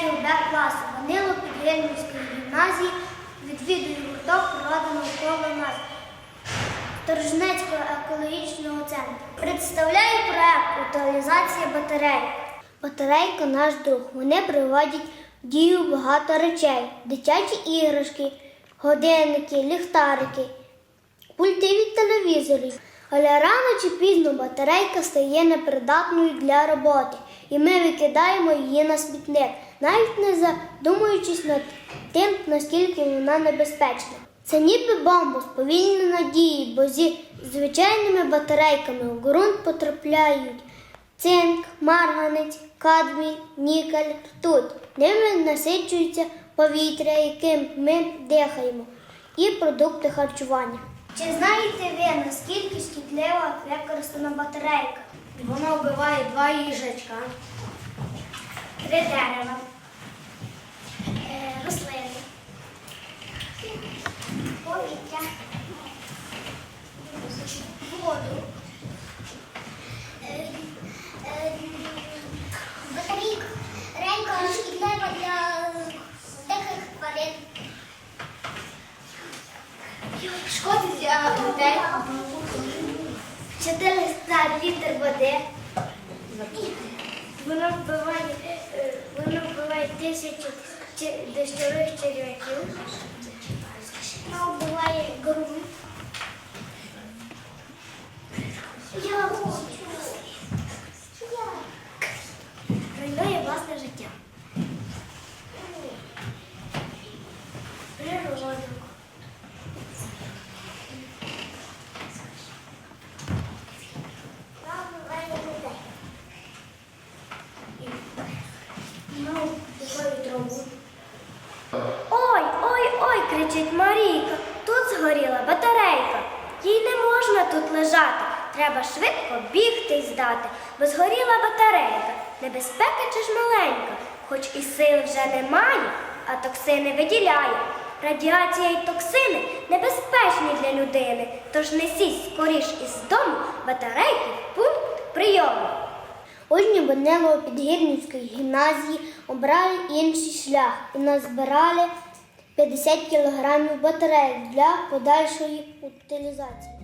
3 Б класу Данило Підгірницької гімназії відвідує гурток природа навколо нас Торжнецького екологічного центру. Представляю проект утилізація батарей. Батарейка наш друг. Вони приводять в дію багато речей: дитячі іграшки, годинники, ліхтарики, пульти від телевізорів. Але рано чи пізно батарейка стає непридатною для роботи, і ми викидаємо її на смітник, навіть не задумуючись над тим, наскільки вона небезпечна. Це ніби бомба сповільнена дії, бо зі звичайними батарейками в ґрунт потрапляють цинк, марганець, кадмій, нікель, ртуть. Ними насичується повітря, яким ми дихаємо, і продукти харчування. Чи знаєте ви, наскільки шкідлива використана батарейка? Вона вбиває два їжачка. Три дерева, е, рослини, повітря, воду. Е, е, Батарейка рейка шкідлива для диких тварин. Шкодить для людей. 400 літр води. Воно вбиває, е, воно вбиває тисячу дощових черв'яків. Воно вбиває ґрунт. Ну, траву. Ой, ой, ой, кричить Марійка. Тут згоріла батарейка. Їй не можна тут лежати. Треба швидко бігти й здати, бо згоріла батарейка. Небезпека чи ж маленька, хоч і сил вже немає, а токсини виділяє. Радіація й токсини небезпечні для людини, тож несіть скоріш із дому батарейки в пункт прийому. Учні Банилової підгірницької гімназії обрали інший шлях і назбирали 50 кілограмів батарей для подальшої утилізації.